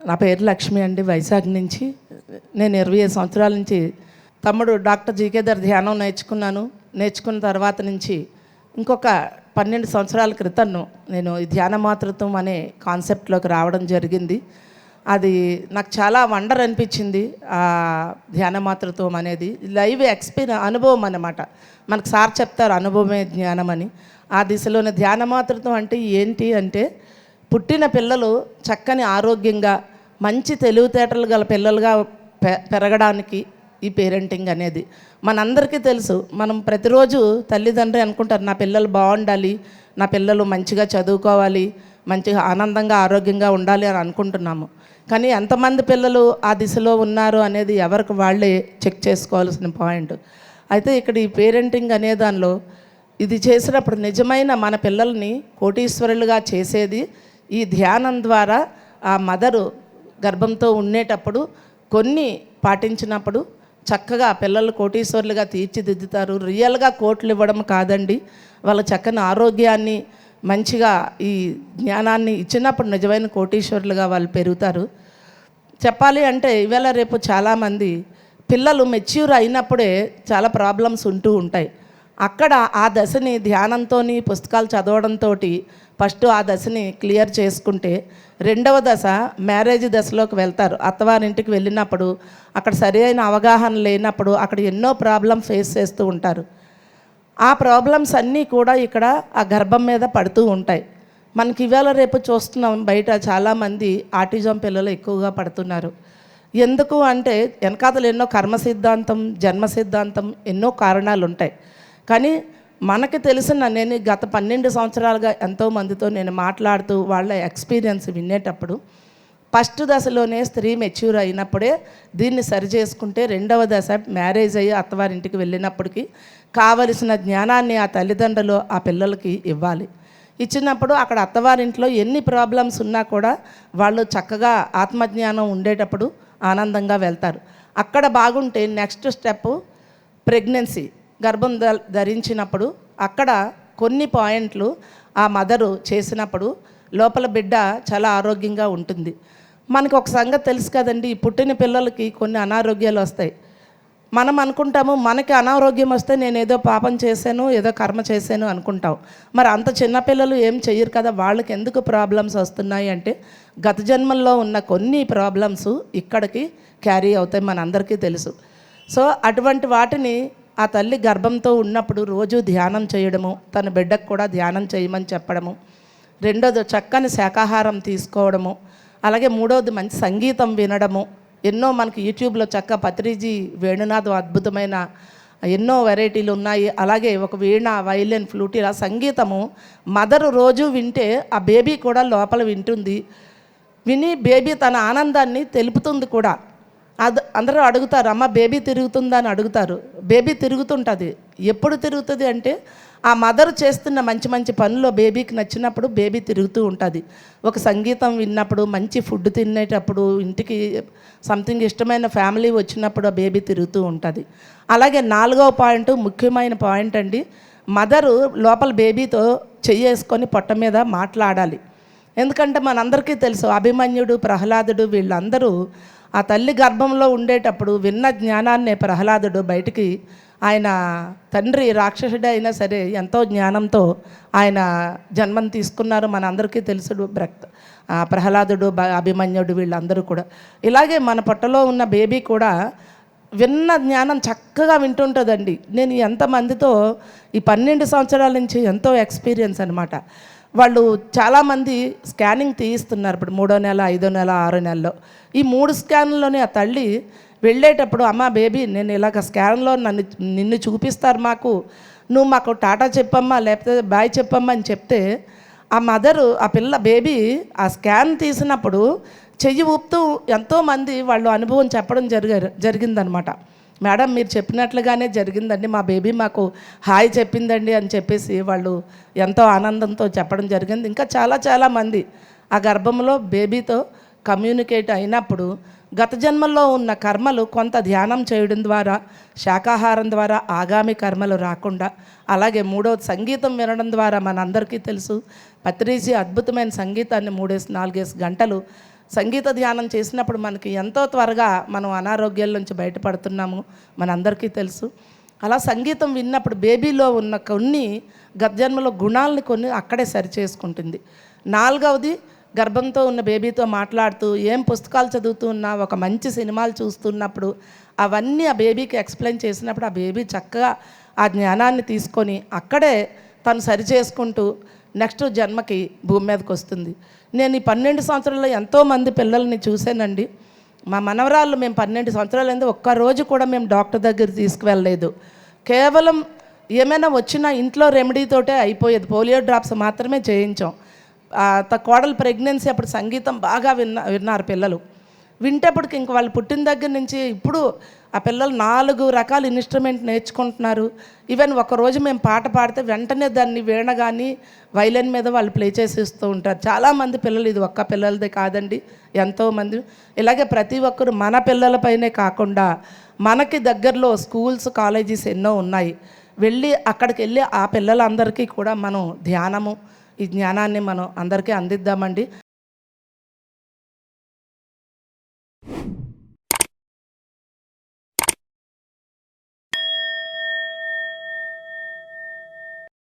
నా పేరు లక్ష్మి అండి. వైజాగ్ నుంచి నేను ఇరవై ఐదు సంవత్సరాల నుంచి తమ్ముడు డాక్టర్ జీకేదర్ ధ్యానం నేర్చుకున్నాను. నేర్చుకున్న తర్వాత నుంచి ఇంకొక పన్నెండు సంవత్సరాల క్రితం నేను ఈ ధ్యాన మాతృత్వం అనే కాన్సెప్ట్లోకి రావడం జరిగింది. అది నాకు చాలా వండర్ అనిపించింది ఆ ధ్యాన మాతృత్వం అనేది. లైవ్ ఎక్స్పీరియన్ అనుభవం అనమాట మనకు సార్ చెప్తారు అనుభవమే జ్ఞానం అని ఆ దిశలోనే ధ్యాన మాతృత్వం అంటే ఏంటి అంటే పుట్టిన పిల్లలు చక్కని ఆరోగ్యంగా మంచి తెలివితేటలు గల పిల్లలుగా పె పెరగడానికి ఈ పేరెంటింగ్ అనేది. మనందరికీ తెలుసు మనం ప్రతిరోజు తల్లిదండ్రి అనుకుంటారు నా పిల్లలు బాగుండాలి నా పిల్లలు మంచిగా చదువుకోవాలి మంచిగా ఆనందంగా ఆరోగ్యంగా ఉండాలి అని అనుకుంటున్నాము. కానీ ఎంతమంది పిల్లలు ఆ దిశలో ఉన్నారు అనేది ఎవరికి వాళ్ళే చెక్ చేసుకోవాల్సిన పాయింట్. అయితే ఇక్కడ ఈ పేరెంటింగ్ అనే దానిలో ఇది చేసినప్పుడు నిజమైన మన పిల్లల్ని కోటీశ్వరులుగా చేసేది ఈ ధ్యానం ద్వారా ఆ మదరు గర్భంతో ఉండేటప్పుడు కొన్ని పాటించినప్పుడు చక్కగా పిల్లలు కోటీశ్వరులుగా తీర్చిదిద్దుతారు. రియల్గా కోట్లు ఇవ్వడం కాదండి. వాళ్ళ చక్కని ఆరోగ్యాన్ని మంచిగా ఈ జ్ఞానాన్ని ఇచ్చినప్పుడు నిజమైన కోటీశ్వరులుగా వాళ్ళు పెరుగుతారు. చెప్పాలి అంటే ఇవాళ రేపు చాలామంది పిల్లలు మెచ్యూర్ అయినప్పుడే చాలా ప్రాబ్లమ్స్ ఉంటూ ఉంటాయి. అక్కడ ఆ దశని ధ్యానంతో పుస్తకాలు చదవడంతో ఫస్ట్ ఆ దశని క్లియర్ చేసుకుంటే రెండవ దశ మ్యారేజ్ దశలోకి వెళ్తారు. అత్తవారింటికి వెళ్ళినప్పుడు అక్కడ సరి అయిన అవగాహన లేనప్పుడు అక్కడ ఎన్నో ప్రాబ్లం ఫేస్ చేస్తూ ఉంటారు. ఆ ప్రాబ్లమ్స్ అన్నీ కూడా ఇక్కడ ఆ గర్భం మీద పడుతూ ఉంటాయి. మనకి ఇవాళ రేపు చూస్తున్నాం బయట చాలామంది ఆటిజం పిల్లలు ఎక్కువగా పడుతున్నారు. ఎందుకు అంటే వెనకాతలు ఎన్నో కర్మ సిద్ధాంతం జన్మ సిద్ధాంతం ఎన్నో కారణాలు ఉంటాయి కానీ మనకి తెలిసిన నేను గత పన్నెండు సంవత్సరాలుగా ఎంతో మందితో నేను మాట్లాడుతూ వాళ్ళ ఎక్స్పీరియన్స్ వినేటప్పుడు ఫస్ట్ దశలోనే స్త్రీ మెచ్యూర్ అయినప్పుడే దీన్ని సరి చేసుకుంటే రెండవ దశ మ్యారేజ్ అయ్యి అత్తవారింటికి వెళ్ళినప్పటికీ కావలసిన జ్ఞానాన్ని ఆ తల్లిదండ్రులు ఆ పిల్లలకి ఇవ్వాలి. ఇచ్చినప్పుడు అక్కడ అత్తవారింట్లో ఎన్ని ప్రాబ్లమ్స్ ఉన్నా కూడా వాళ్ళు చక్కగా ఆత్మజ్ఞానం ఉండేటప్పుడు ఆనందంగా వెళ్తారు. అక్కడ బాగుంటే నెక్స్ట్ స్టెప్ ప్రెగ్నెన్సీ. గర్భం ధ- ధరించినప్పుడు అక్కడ కొన్ని పాయింట్లు ఆ మదరు చేసినప్పుడు లోపల బిడ్డ చాలా ఆరోగ్యంగా ఉంటుంది. మనకు ఒక సంగతి తెలుసు కదండి పుట్టిన పిల్లలకి కొన్ని అనారోగ్యాలు వస్తాయి. మనం అనుకుంటాము మనకి అనారోగ్యం వస్తే నేను ఏదో పాపం చేశాను ఏదో కర్మ చేశాను అనుకుంటాం. మరి అంత చిన్నపిల్లలు ఏం చెయ్యరు కదా వాళ్ళకి ఎందుకు ప్రాబ్లమ్స్ వస్తున్నాయి అంటే గత జన్మల్లో ఉన్న కొన్ని ప్రాబ్లమ్స్ ఇక్కడికి క్యారీ అవుతాయి మనందరికీ తెలుసు. సో అటువంటి వాటిని ఆ తల్లి గర్భంతో ఉన్నప్పుడు రోజు ధ్యానం చేయడము తన బిడ్డకు కూడా ధ్యానం చేయమని చెప్పడము రెండోది చక్కని శాకాహారం తీసుకోవడము అలాగే మూడవది మంచి సంగీతం వినడము. ఎన్నో మనకి యూట్యూబ్లో చక్క పత్రిజీ వేణునాథం అద్భుతమైన ఎన్నో వెరైటీలు ఉన్నాయి. అలాగే ఒక వీణ వైలిన్ ఫ్లూట్ ఇలా సంగీతము మదర్ రోజు వింటే ఆ బేబీ కూడా లోపల వింటుంది. విని బేబీ తన ఆనందాన్ని తెలుపుతుంది కూడా. అందరూ అడుగుతారు అమ్మ బేబీ తిరుగుతుందా? అని అడుగుతారు. బేబీ తిరుగుతుంటుంది. ఎప్పుడు తిరుగుతుంది అంటే ఆ మదర్ చేస్తున్న మంచి మంచి పనుల్లో బేబీకి నచ్చినప్పుడు బేబీ తిరుగుతూ ఉంటుంది. ఒక సంగీతం విన్నప్పుడు మంచి ఫుడ్ తినేటప్పుడు ఇంటికి సంథింగ్ ఇష్టమైన ఫ్యామిలీ వచ్చినప్పుడు ఆ బేబీ తిరుగుతూ ఉంటుంది. అలాగే నాలుగవ పాయింట్ ముఖ్యమైన పాయింట్ అండి మదరు లోపల బేబీతో చెయ్యేసుకొని పొట్ట మీద మాట్లాడాలి. ఎందుకంటే మనందరికీ తెలుసు అభిమన్యుడు ప్రహ్లాదుడు వీళ్ళందరూ ఆ తల్లి గర్భంలో ఉండేటప్పుడు విన్న జ్ఞానాన్నే ప్రహ్లాదుడు బయటికి ఆయన తండ్రి రాక్షసుడే అయినా సరే ఎంతో జ్ఞానంతో ఆయన జన్మం తీసుకున్నారు. మనందరికీ అందరికీ తెలుసుడు బ్రక్ ప్రహ్లాదుడు బ- అభిమన్యుడు వీళ్ళందరూ కూడా. ఇలాగే మన పొట్టలో ఉన్న బేబీ కూడా విన్న జ్ఞానం చక్కగా వింటుంటుందండి. నేను ఎంతమందితో ఈ పన్నెండు సంవత్సరాల నుంచి ఎంతో ఎక్స్పీరియన్స్ అనమాట వాళ్ళు చాలామంది స్కానింగ్ తీయిస్తున్నారు ఇప్పుడు మూడో నెల ఐదో నెల ఆరో నెలలో. ఈ మూడు స్కాన్లోనే ఆ తల్లి వెళ్ళేటప్పుడు అమ్మ బేబీ నేను ఇలాగ స్కాన్లో నన్ను నిన్ను చూపిస్తారు మాకు. నువ్వు మాకు టాటా చెప్పమ్మా లేకపోతే బాయ్ చెప్పమ్మా అని చెప్తే ఆ మదరు ఆ పిల్ల బేబీ ఆ స్కాన్ తీసినప్పుడు చెయ్యి ఊపుతూ ఎంతోమంది వాళ్ళు అనుభవం చెప్పడం జరిగారు జరిగిందనమాట. మేడం మీరు చెప్పినట్లుగానే జరిగిందండి. మా బేబీ మాకు హాయ్ చెప్పిందండి అని చెప్పేసి వాళ్ళు ఎంతో ఆనందంతో చెప్పడం జరిగింది. ఇంకా చాలా చాలా మంది ఆ గర్భంలో బేబీతో కమ్యూనికేట్ అయినప్పుడు గత జన్మల్లో ఉన్న కర్మలు కొంత ధ్యానం చేయడం ద్వారా శాకాహారం ద్వారా ఆగామి కర్మలు రాకుండా అలాగే మూడవది సంగీతం వినడం ద్వారా మనందరికీ తెలుసు. పత్రిజీ అద్భుతమైన సంగీతాన్ని మూడేసి నాలుగేసి గంటలు సంగీత ధ్యానం చేసినప్పుడు మనకి ఎంతో త్వరగా మనం అనారోగ్యాల నుంచి బయటపడుతున్నాము మనందరికీ తెలుసు. అలా సంగీతం విన్నప్పుడు బేబీలో ఉన్న కొన్ని గర్జన్మలో గుణాలని కొన్ని అక్కడే సరి చేసుకుంటుంది నాలుగవది గర్భంతో ఉన్న బేబీతో మాట్లాడుతూ ఏం పుస్తకాలు చదువుతున్నా ఒక మంచి సినిమాలు చూస్తున్నప్పుడు అవన్నీ ఆ బేబీకి ఎక్స్ప్లెయిన్ చేసినప్పుడు ఆ బేబీ చక్కగా ఆ జ్ఞానాన్ని తీసుకొని అక్కడే తను సరి చేసుకుంటూ నెక్స్ట్ జన్మకి భూమి మీదకి వస్తుంది. నేను ఈ పన్నెండు సంవత్సరాల్లో ఎంతోమంది పిల్లల్ని చూశానండి. మా మనవరాళ్ళు మేము పన్నెండు సంవత్సరాలు ఒక్క రోజు కూడా మేము డాక్టర్ దగ్గర తీసుకువెళ్ళలేదు. కేవలం ఏమైనా వచ్చినా ఇంట్లో రెమెడీతోటే అయిపోయేది. పోలియో డ్రాప్స్ మాత్రమే చేయించాం. త కోడలు ప్రెగ్నెన్సీ అప్పుడు సంగీతం బాగా విన్న విన్నారు పిల్లలు. వింటేప్పటికి ఇంక వాళ్ళు పుట్టిన దగ్గర నుంచి ఇప్పుడు ఆ పిల్లలు నాలుగు రకాల ఇన్స్ట్రుమెంట్ నేర్చుకుంటున్నారు. ఈవెన్ ఒకరోజు మేము పాట పాడితే వెంటనే దాన్ని వీణ కానీ వైలెన్ మీద వాళ్ళు ప్లే చేసి ఇస్తూ ఉంటారు. చాలామంది పిల్లలు ఇది ఒక్క పిల్లలదే కాదండి. ఎంతోమంది ఇలాగే ప్రతి ఒక్కరు మన పిల్లలపైనే కాకుండా మనకి దగ్గరలో స్కూల్స్ కాలేజెస్ ఎన్నో ఉన్నాయి. వెళ్ళి అక్కడికి వెళ్ళి ఆ పిల్లలందరికీ కూడా మనం ధ్యానము ఈ జ్ఞానాన్ని మనం అందరికీ అందిద్దామండి.